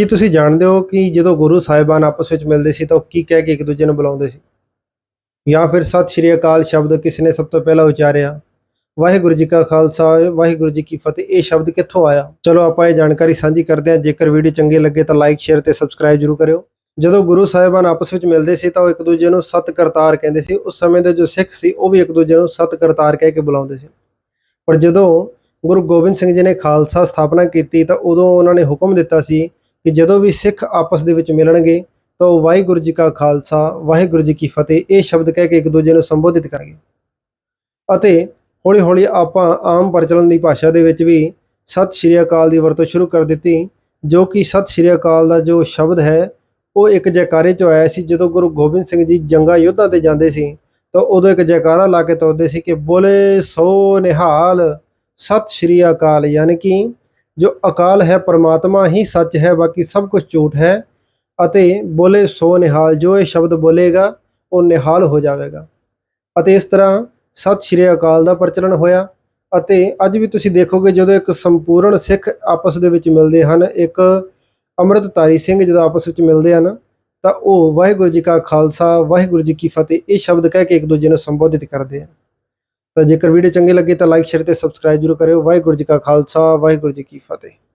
ਕੀ ਤੁਸੀਂ ਜਾਣਦੇ ਹੋ ਕਿ ਜਦੋਂ ਗੁਰੂ ਸਾਹਿਬਾਨ ਆਪਸ ਵਿੱਚ ਮਿਲਦੇ ਸੀ ਤਾਂ ਉਹ ਕੀ ਕਹਿ ਕੇ ਇੱਕ ਦੂਜੇ ਨੂੰ ਬੁਲਾਉਂਦੇ ਸੀ? ਜਾਂ ਫਿਰ ਸਤਿ ਸ਼੍ਰੀ ਅਕਾਲ ਸ਼ਬਦ ਕਿਸ ਨੇ ਸਭ ਤੋਂ ਪਹਿਲਾਂ ਉਚਾਰਿਆ? ਵਾਹਿਗੁਰੂ ਜੀ ਕਾ ਖਾਲਸਾ, ਵਾਹਿਗੁਰੂ ਜੀ ਕੀ ਫਤਿਹ। ਇਹ ਸ਼ਬਦ ਕਿੱਥੋਂ ਆਇਆ? ਚਲੋ ਆਪਾਂ ਇਹ ਜਾਣਕਾਰੀ ਸਾਂਝੀ ਕਰਦੇ ਹਾਂ। ਜੇਕਰ ਵੀਡੀਓ ਚੰਗੀ ਲੱਗੇ ਤਾਂ ਲਾਈਕ ਸ਼ੇਅਰ ਤੇ ਸਬਸਕ੍ਰਾਈਬ ਜਰੂਰ ਕਰਿਓ। ਜਦੋਂ ਗੁਰੂ ਸਾਹਿਬਾਨ ਆਪਸ ਵਿੱਚ ਮਿਲਦੇ ਸੀ ਤਾਂ ਉਹ ਇੱਕ ਦੂਜੇ ਨੂੰ ਸਤ ਕਰਤਾਰ ਕਹਿੰਦੇ ਸੀ। ਉਸ ਸਮੇਂ ਦੇ ਜੋ ਸਿੱਖ ਸੀ, ਉਹ ਵੀ ਇੱਕ ਦੂਜੇ ਨੂੰ ਸਤ ਕਰਤਾਰ ਕਹਿ ਕੇ ਬੁਲਾਉਂਦੇ ਸੀ। ਪਰ ਜਦੋਂ ਗੁਰੂ ਗੋਬਿੰਦ ਸਿੰਘ ਜੀ ਨੇ ਖਾਲਸਾ ਸਥਾਪਨਾ ਕੀਤੀ ਤਾਂ ਉਦੋਂ ਉਹਨਾਂ ਨੇ ਹੁਕਮ ਦਿੱਤਾ ਸੀ ਕਿ ਜਦੋਂ ਵੀ ਸਿੱਖ ਆਪਸ ਦੇ ਵਿੱਚ ਮਿਲਣਗੇ ਤਾਂ ਉਹ ਵਾਹਿਗੁਰੂ ਜੀ ਕਾ ਖਾਲਸਾ, ਵਾਹਿਗੁਰੂ ਜੀ ਕੀ ਫਤਿਹ, ਇਹ ਸ਼ਬਦ ਕਹਿ ਕੇ ਇੱਕ ਦੂਜੇ ਨੂੰ ਸੰਬੋਧਿਤ ਕਰਨਗੇ ਅਤੇ ਹੌਲੀ ਹੌਲੀ ਆਪਾਂ ਆਮ ਪ੍ਰਚਲਨ ਦੀ ਭਾਸ਼ਾ ਦੇ ਵਿੱਚ ਵੀ ਸਤਿ ਸ਼੍ਰੀ ਅਕਾਲ ਦੀ ਵਰਤੋਂ ਸ਼ੁਰੂ ਕਰ ਦਿੱਤੀ, ਜੋ ਕਿ ਸਤਿ ਸ਼੍ਰੀ ਅਕਾਲ ਦਾ ਜੋ ਸ਼ਬਦ ਹੈ, ਉਹ ਇੱਕ ਜੈਕਾਰੇ 'ਚੋਂ ਆਇਆ ਸੀ। ਜਦੋਂ ਗੁਰੂ ਗੋਬਿੰਦ ਸਿੰਘ ਜੀ ਜੰਗਾ ਯੁੱਧਾਂ ਤੇ ਜਾਂਦੇ ਸੀ, ਤਾਂ ਉਦੋਂ ਇੱਕ ਜੈਕਾਰਾ ਲਾ ਕੇ ਤੁਰਦੇ ਸੀ ਕਿ ਬੋਲੇ ਸੋ ਨਿਹਾਲ, ਸਤਿ ਸ਼੍ਰੀ ਅਕਾਲ, ਯਾਨੀ ਕਿ ਜੋ ਅਕਾਲ ਹੈ, ਪਰਮਾਤਮਾ ਹੀ ਸੱਚ ਹੈ, ਬਾਕੀ ਸਭ ਕੁਝ ਝੂਠ ਹੈ ਅਤੇ ਬੋਲੇ ਸੋ ਨਿਹਾਲ, ਜੋ ਇਹ ਸ਼ਬਦ ਬੋਲੇਗਾ, ਉਹ ਨਿਹਾਲ ਹੋ ਜਾਵੇਗਾ। ਅਤੇ ਇਸ ਤਰ੍ਹਾਂ ਸਤਿ ਸ਼੍ਰੀ ਅਕਾਲ ਦਾ ਪ੍ਰਚਲਨ ਹੋਇਆ ਅਤੇ ਅੱਜ ਵੀ ਤੁਸੀਂ ਦੇਖੋਗੇ ਜਦੋਂ ਇੱਕ ਸੰਪੂਰਨ ਸਿੱਖ ਆਪਸ ਦੇ ਵਿੱਚ ਮਿਲਦੇ ਹਨ, ਇੱਕ ਅੰਮ੍ਰਿਤਧਾਰੀ ਸਿੰਘ ਜਦੋਂ ਆਪਸ ਵਿੱਚ ਮਿਲਦੇ ਹਨ, ਤਾਂ ਉਹ ਵਾਹਿਗੁਰੂ ਜੀ ਕਾ ਖਾਲਸਾ, ਵਾਹਿਗੁਰੂ ਜੀ ਕੀ ਫਤਿਹ ਇਹ ਸ਼ਬਦ ਕਹਿ ਕੇ ਇੱਕ ਦੂਜੇ ਨੂੰ ਸੰਬੋਧਿਤ ਕਰਦੇ ਹਨ। ਤਾਂ ਜੇਕਰ ਵੀਡੀਓ ਚੰਗੀ ਲੱਗੇ ਤਾਂ ਲਾਈਕ ਸ਼ੇਅਰ ਤੇ ਸਬਸਕ੍ਰਾਈਬ ਜ਼ਰੂਰ ਕਰਿਓ। ਵਾਹਿਗੁਰੂ ਜੀ ਕਾ ਖਾਲਸਾ, ਵਾਹਿਗੁਰੂ ਜੀ ਕੀ ਫਤਿਹ।